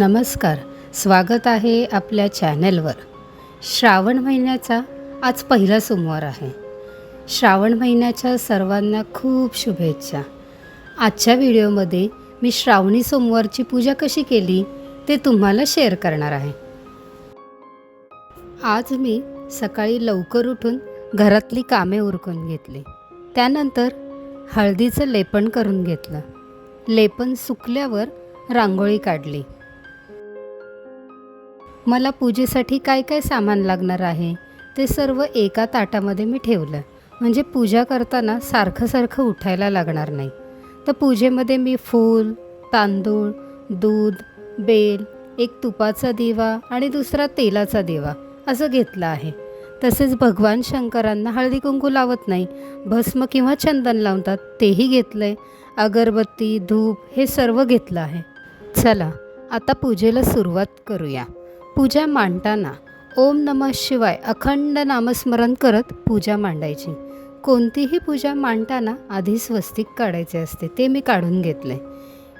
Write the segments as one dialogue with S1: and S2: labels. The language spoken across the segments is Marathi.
S1: नमस्कार. स्वागत आहे आपल्या चॅनलवर. श्रावण महिन्याचा आज पहिला सोमवार आहे. श्रावण महिन्याच्या सर्वांना खूप शुभेच्छा. आजच्या व्हिडिओमध्ये मी श्रावणी सोमवारची पूजा कशी केली ते तुम्हाला शेअर करणार आहे. आज मी सकाळी लवकर उठून घरातली कामे उरकून घेतली. त्यानंतर हळदीचं लेपन करून घेतलं. लेपन सुकल्यावर रांगोळी काढली. मला पूजेसाठी काय काय सामान लागणार आहे? ते सर्व एका ताटामध्ये मी ठेवलं. म्हणजे पूजा करताना सारखं सारखं उठायला लागणार नाही. तर पूजेमध्ये मी फूल तांदूळ दूध बेल एक तुपाचा दिवा आणि दुसरा तेलाचा दिवा असं घेतलं आहे. तसेच भगवान शंकरांना हळदी कुंकू लावत नाही. भस्म किंवा चंदन लावतात तेही घेतलं आहे अगरबत्ती धूप हे सर्व घेतलं आहे. चला आता पूजेला सुरुवात करूया. पूजा मांडताना ओम नमः शिवाय अखंड नामस्मरण करत पूजा मांडायची. कोणतीही पूजा मांडताना आधी स्वस्तिक काढायचे असते ते मी काढून घेतले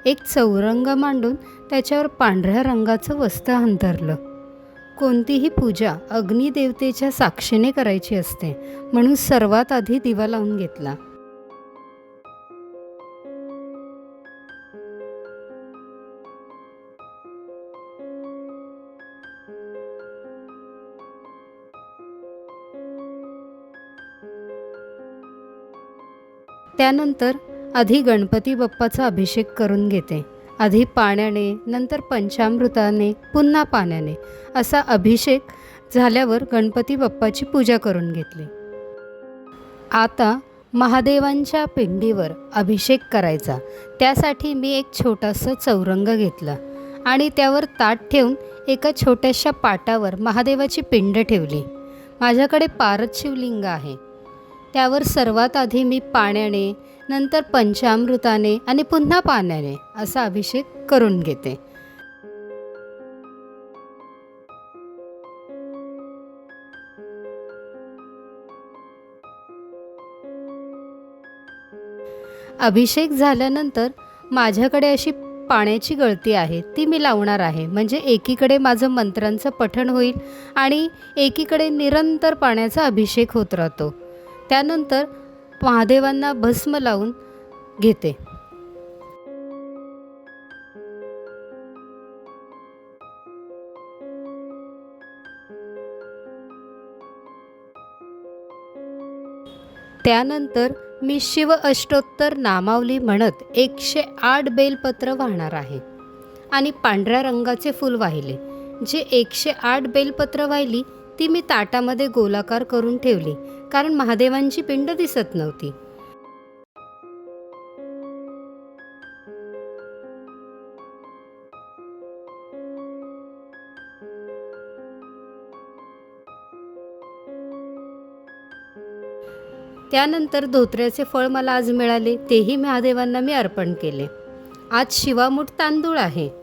S1: एक चौरंग मांडून त्याच्यावर पांढऱ्या रंगाचं वस्त्र अंतरलं कोणतीही पूजा अग्निदेवतेच्या साक्षीने करायची असते म्हणून सर्वात आधी दिवा लावून घेतला. त्यानंतर आधी गणपती बाप्पाचा अभिषेक करून घेते. आधी पाण्याने नंतर पंचामृताने पुन्हा पाण्याने असा अभिषेक झाल्यावर गणपती बाप्पाची पूजा करून घेतली. आता महादेवांच्या पिंडीवर अभिषेक करायचा. त्यासाठी मी एक छोटासा चौरंग घेतला आणि त्यावर ताट ठेवून एका छोट्याशा पाटावर महादेवाची पिंड ठेवली. माझ्याकडे पारद शिवलिंग आहे. त्यावर सर्वात आधी मी पाण्याने नंतर पंचामृताने आणि पुन्हा पाण्याने असा अभिषेक करून घेते. अभिषेक झाल्यानंतर माझ्याकडे अशी पाण्याची गळती आहे ती मी लावणार आहे. म्हणजे एकीकडे माझं मंत्रांचं पठण होईल आणि एकीकडे निरंतर पाण्याचा अभिषेक होत राहतो. त्यानंतर महादेवांना भस्म लावून घेते. त्यानंतर मी शिव अष्टोत्तर नामावली म्हणत एकशे आठ बेलपत्र वाहणार आहे. आणि पांढऱ्या रंगाचे फूल वाहिले. जे एकशे आठ बेलपत्र वाहिली ती मी ताटामध्ये गोलाकार करून ठेवली कारण महादेवांची पिंड दिसत नव्हती. त्यानंतर धोत्र्याचे फळ मला आज मिळाले तेही महादेवांना मी अर्पण केले. आज शिवामूठ तांदूळ आहे.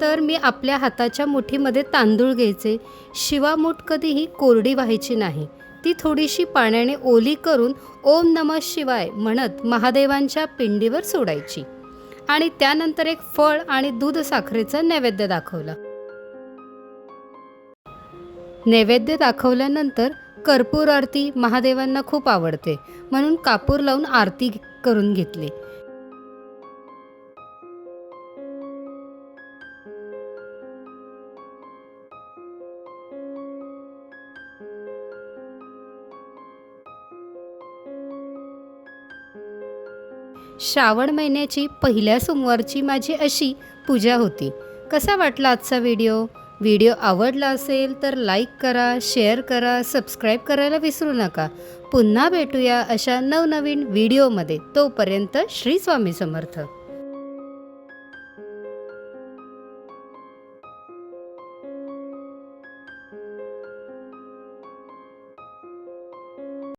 S1: तर मी आपल्या हाताच्या मुठीमध्ये तांदूळ घ्यायचे. शिवामूठ कधीही कोरडी व्हायची नाही. ती थोडीशी पाण्याने ओली करून ओम नम शिवाय म्हणत महादेवांच्या पिंडीवर सोडायची. आणि त्यानंतर एक फळ आणि दूध साखरेचं नैवेद्य दाखवला. नैवेद्य दाखवल्यानंतर कर्पूर आरती महादेवांना खूप आवडते. म्हणून कापूर लावून आरती करून घेतली. श्रावण महिन्याची पहिल्या सोमवारची माझी अशी पूजा होती. कसा वाटला आजचा व्हिडिओ? व्हिडिओ आवडला असेल तर लाईक करा शेअर करा सबस्क्राईब करायला विसरू नका. पुन्हा भेटूया अशा नवनवीन व्हिडिओमध्ये. तोपर्यंत श्री स्वामी समर्थ.